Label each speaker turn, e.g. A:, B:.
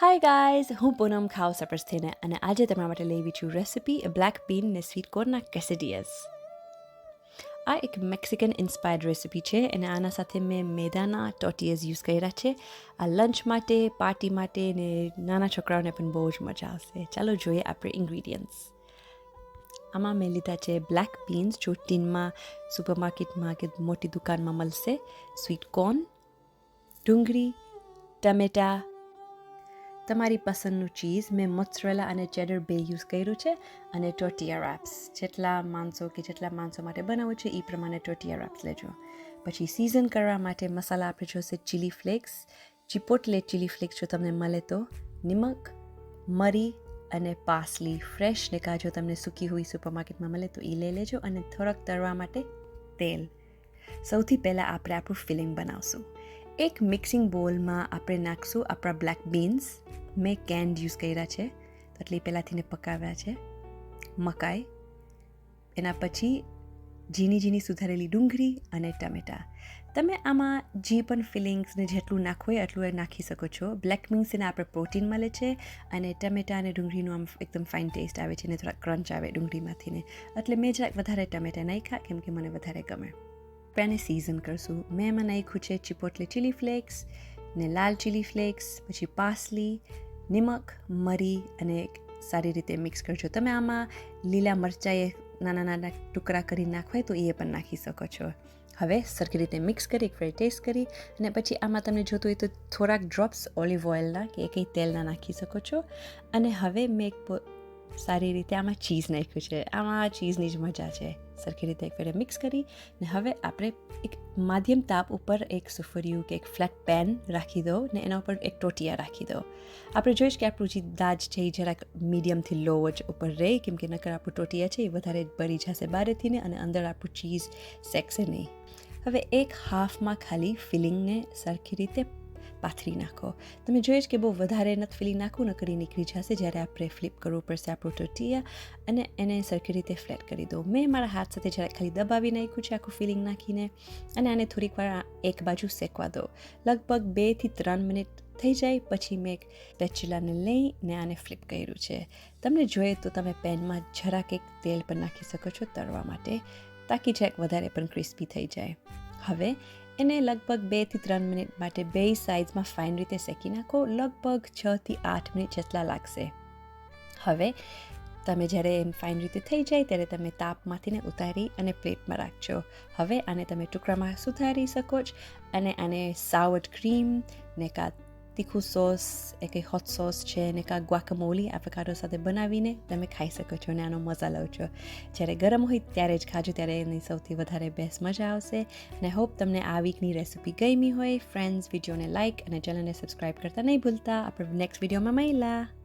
A: Hi guys હું પૂનમ ખાઉ sparse થઈને અને આજે તમારા માટે લેવી છું રેસિપી બ્લેક બીન ને સ્વીટ કોર્નના કેસેડિયસ આ એક મેક્સિકન ઇન્સ્પાયર્ડ રેસિપી છે અને આના સાથે મેં મેદાના ટોટીએઝ યુઝ કર્યા છે. આ લંચ માટે પાર્ટી માટે ને નાના છોકરાઓને પણ બહુ જ મજા આવશે. ચાલો જોઈએ આપણે ઇન્ગ્રીડિયન્ટ્સ આમાં મેં લીધા છે બ્લેક બીન્સ જો ટીનમાં સુપરમાર્કેટમાં કે મોટી દુકાનમાં મળશે. સ્વીટ કોર્ન ડુંગળી, ટમેટા તમારી પસંદનું ચીઝ મેં મોત્સરેલા અને ચેડર બે યુઝ કર્યું છે અને ટોટિયા રેપ્સ. જેટલા માણસો કે જેટલા માણસો માટે બનાવવું છે એ પ્રમાણે ટોટિયા રેપ્સ લેજો. પછી સિઝન કરવા માટે મસાલા આપણે જોશે chilli flakes chipotle chilli flakes જો તમને મળે તો નિમક, મરી અને પાસલી ફ્રેશ ને કાજો તમને સૂકી હોય સુપરમાર્કેટમાં મળે તો એ લઈ લેજો અને થોડોક તળવા માટે તેલ. સૌથી પહેલાં આપણે આપણું ફિલિંગ બનાવશું. એક મિક્સિંગ બોલમાં આપણે નાખશું આપણા બ્લેક બીન્સ મેં કેન્ડ યુઝ કર્યા છે. એટલે પહેલાંથીને પકાવ્યા છે. મકાઈ. એના પછી ઝીણી ઝીણી સુધારેલી ડુંગળી અને ટમેટાં. તમે આમાં જે પણ ફિલિંગ્સને જેટલું નાખવું હોય એટલું એ નાખી શકો છો. બ્લેક મીન્સને આપણે પ્રોટીન મળે છે અને ટમેટા અને ડુંગળીનું આમ એકદમ ફાઇન ટેસ્ટ આવે છે ને થોડા ક્રંચ આવે ડુંગળીમાંથીને એટલે મેં જરાક વધારે ટમેટા નાખ્યા કેમ કે મને વધારે ગમે. આપણે સિઝન કરશું મેં એમાં નાખ્યું છે ચિપોટલે ચીલી ફ્લેક્સ ને લાલ ચીલી ફ્લેક્સ પછી પાસલી નિમક મરી અને સારી રીતે મિક્સ કરજો તમે આમાં લીલા મરચાંએ નાના નાના ટુકડા કરી નાખવાય તો એ પણ નાખી શકો છો હવે સરખી રીતે મિક્સ કરી એક ટેસ્ટ કરી અને પછી આમાં તમને જોતું હોય તો થોડાક ડ્રોપ્સ ઓલિવ ઓઇલના કે કંઈ તેલના નાખી શકો છો અને હવે મેં એક સારી રીતે આમાં ચીઝ નાખ્યું છે આમાં ચીઝની જ મજા છે સરખી રીતે એક ફેરે મિક્સ કરી ને હવે આપણે એક માધ્યમ તાપ ઉપર એક સુફરિયું કે એક ફ્લેટ પેન રાખી દો ને એના ઉપર એક ટોટિયા રાખી દો. આપણે જોઈશ કે આપણું જે દાજ છે એ જરાક મીડિયમથી લો જ ઉપર રહે, કેમ કે નકર આપણું ટોટિયા છે એ વધારે બળી જશે બહારેથી ને અને અંદર આપણું ચીઝ શેકશે નહીં. હવે એક હાફમાં ખાલી ફિલિંગને સરખી રીતે પાથરી નાખો. તમે જોઈએ કે બહુ વધારે નથી ફીલી નાખવું નકળી નીકળી જશે જ્યારે આપણે ફ્લિપ કરવું પડશે આપણું ટોટિયા અને એને સરખી રીતે ફ્લેટ કરી દો. મેં મારા હાથ સાથે જ્યારે ખાલી દબાવી નાખ્યું છે આખું ફિલિંગ નાખીને અને આને થોડીક વાર એક બાજુ શેકવા દો. લગભગ બેથી ત્રણ મિનિટ થઈ જાય પછી મેં એક પેચીલાને લઈને આને ફ્લિપ કર્યું છે. તમને જોઈએ તો તમે પેનમાં જરાક એક તેલ પણ નાખી શકો છો તળવા માટે, તાકી જરાક વધારે પણ ક્રિસ્પી થઈ જાય. હવે એને લગભગ બેથી ત્રણ મિનિટ માટે બે સાઇઝમાં ફાઇન રીતે શેકી નાખો. લગભગ છથી આઠ મિનિટ જેટલા લાગશે. હવે તમે જ્યારે એમ ફાઇન રીતે થઈ જાય ત્યારે તમે તાપમાંથીને ઉતારી અને પ્લેટમાં રાખજો. હવે આને તમે ટુકડામાં સુધારી શકો છો અને આને સાવડ ક્રીમ ને કાં તીખું સોસ એ કંઈ હોટ સોસ છે ને કાં ગ્વાકમોલી એવોકાડો સાથે બનાવીને તમે ખાઈ શકો છો અને આનો મજા લો છો જ્યારે ગરમ હોય ત્યારે જ ખાજો ત્યારે એની સૌથી વધારે બેસ્ટ મજા આવશે અને હોપ તમને આ વીકની રેસિપી ગમી હોય ફ્રેન્ડ્સ વિડીયોને લાઇક અને ચેનલને સબસ્ક્રાઈબ કરતા નહીં ભૂલતા આપણે નેક્સ્ટ વિડીયોમાં મળ્યા